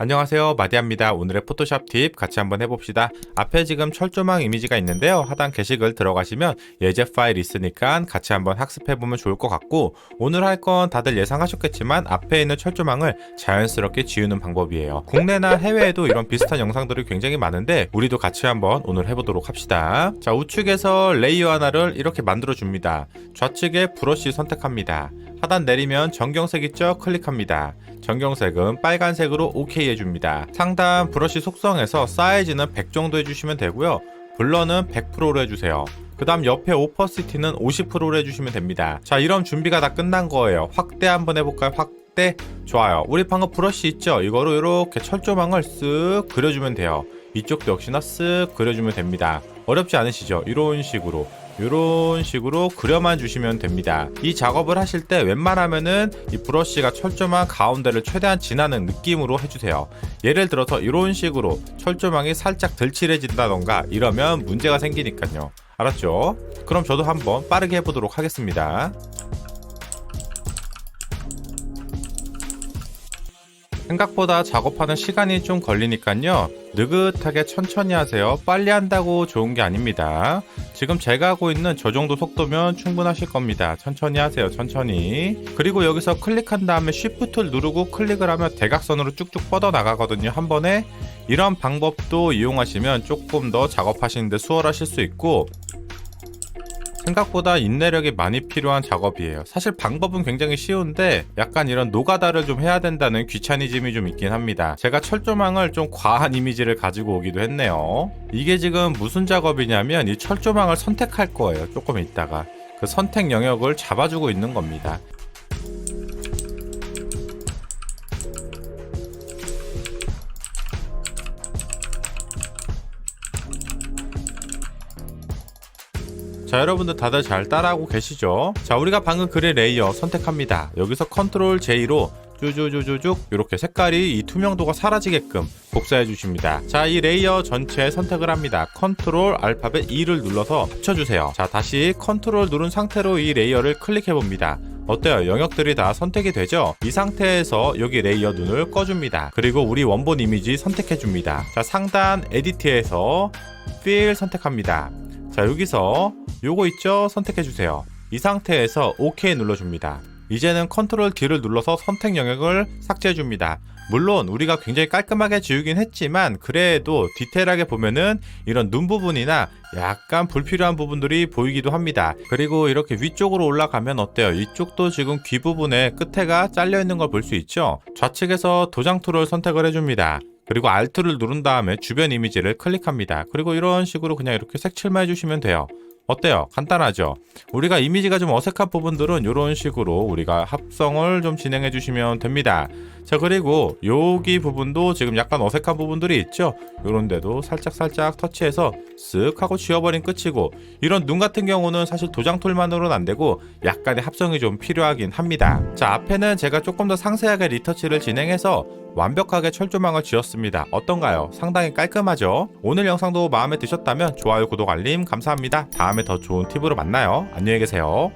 안녕하세요. 마디아입니다. 오늘의 포토샵 팁 같이 한번 해봅시다. 앞에 지금 철조망 이미지가 있는데요. 하단 게시글 들어가시면 예제 파일 있으니까 같이 한번 학습해보면 좋을 것 같고 오늘 할 건 다들 예상하셨겠지만 앞에 있는 철조망을 자연스럽게 지우는 방법이에요. 국내나 해외에도 이런 비슷한 영상들이 굉장히 많은데 우리도 같이 한번 오늘 해보도록 합시다. 자 우측에서 레이어 하나를 이렇게 만들어 줍니다. 좌측에 브러쉬 선택합니다 하단 내리면 전경색 있죠 클릭합니다 전경색은 빨간색으로 OK 해줍니다. 상단 브러쉬 속성에서 사이즈는 100 정도 해주시면 되고요. 블러는 100%로 해주세요. 그 다음 옆에 오퍼시티는 50%로 해주시면 됩니다. 자, 이런 준비가 다 끝난 거예요. 확대 한번 해볼까요? 확대. 좋아요. 우리 방금 브러쉬 있죠? 이거로 이렇게 철조망을 쓱 그려주면 돼요. 이쪽도 역시나 쓱 그려주면 됩니다. 어렵지 않으시죠? 이런 식으로. 이런 식으로 그려만 주시면 됩니다. 이 작업을 하실 때 웬만하면은 이 브러쉬가 철조망 가운데를 최대한 지나는 느낌으로 해주세요. 예를 들어서 이런 식으로 철조망이 살짝 들칠해진다던가 이러면 문제가 생기니까요. 알았죠? 그럼 저도 한번 빠르게 해보도록 하겠습니다. 생각보다 작업하는 시간이 좀 걸리니까요. 느긋하게 천천히 하세요. 빨리 한다고 좋은 게 아닙니다. 지금 제가 하고 있는 저 정도 속도면 충분하실 겁니다. 천천히 하세요. 천천히. 그리고 여기서 클릭한 다음에 Shift를 누르고 클릭을 하면 대각선으로 쭉쭉 뻗어 나가거든요. 한 번에 이런 방법도 이용하시면 조금 더 작업하시는데 수월하실 수 있고 생각보다 인내력이 많이 필요한 작업이에요. 사실 방법은 굉장히 쉬운데 약간 이런 노가다를 좀 해야 된다는 귀차니즘이 좀 있긴 합니다. 제가 철조망을 좀 과한 이미지를 가지고 오기도 했네요. 이게 지금 무슨 작업이냐면 이 철조망을 선택할 거예요. 조금 있다가. 그 선택 영역을 잡아주고 있는 겁니다. 자 여러분들 다들 잘 따라하고 계시죠? 자 우리가 방금 그린 레이어 선택합니다. 여기서 컨트롤 J로 쭉쭉쭉쭉 이렇게 색깔이 이 투명도가 사라지게끔 복사해 주십니다. 자 이 레이어 전체 선택을 합니다. 컨트롤 알파벳 E를 눌러서 합쳐주세요. 자 다시 컨트롤 누른 상태로 이 레이어를 클릭해 봅니다. 어때요? 영역들이 다 선택이 되죠? 이 상태에서 여기 레이어 눈을 꺼줍니다. 그리고 우리 원본 이미지 선택해 줍니다. 자, 상단 에디트에서 필 선택합니다. 자, 여기서 요거 있죠? 선택해주세요. 이 상태에서 OK 눌러줍니다. 이제는 컨트롤 D를 눌러서 선택 영역을 삭제해줍니다. 물론 우리가 굉장히 깔끔하게 지우긴 했지만 그래도 디테일하게 보면은 이런 눈 부분이나 약간 불필요한 부분들이 보이기도 합니다. 그리고 이렇게 위쪽으로 올라가면 어때요? 이쪽도 지금 귀 부분에 끝에가 잘려 있는 걸 볼 수 있죠? 좌측에서 도장 툴을 선택을 해줍니다. 그리고 Alt를 누른 다음에 주변 이미지를 클릭합니다. 그리고 이런 식으로 그냥 이렇게 색칠만 해주시면 돼요. 어때요? 간단하죠? 우리가 이미지가 좀 어색한 부분들은 이런 식으로 우리가 합성을 좀 진행해 주시면 됩니다. 자, 그리고 여기 부분도 지금 약간 어색한 부분들이 있죠? 요런 데도 살짝살짝 터치해서 쓱 하고 지워버린 끝이고 이런 눈 같은 경우는 사실 도장 툴만으로는 안 되고 약간의 합성이 좀 필요하긴 합니다. 자, 앞에는 제가 조금 더 상세하게 리터치를 진행해서 완벽하게 철조망을 지었습니다. 어떤가요? 상당히 깔끔하죠? 오늘 영상도 마음에 드셨다면 좋아요, 구독, 알림 감사합니다. 다음에 더 좋은 팁으로 만나요. 안녕히 계세요.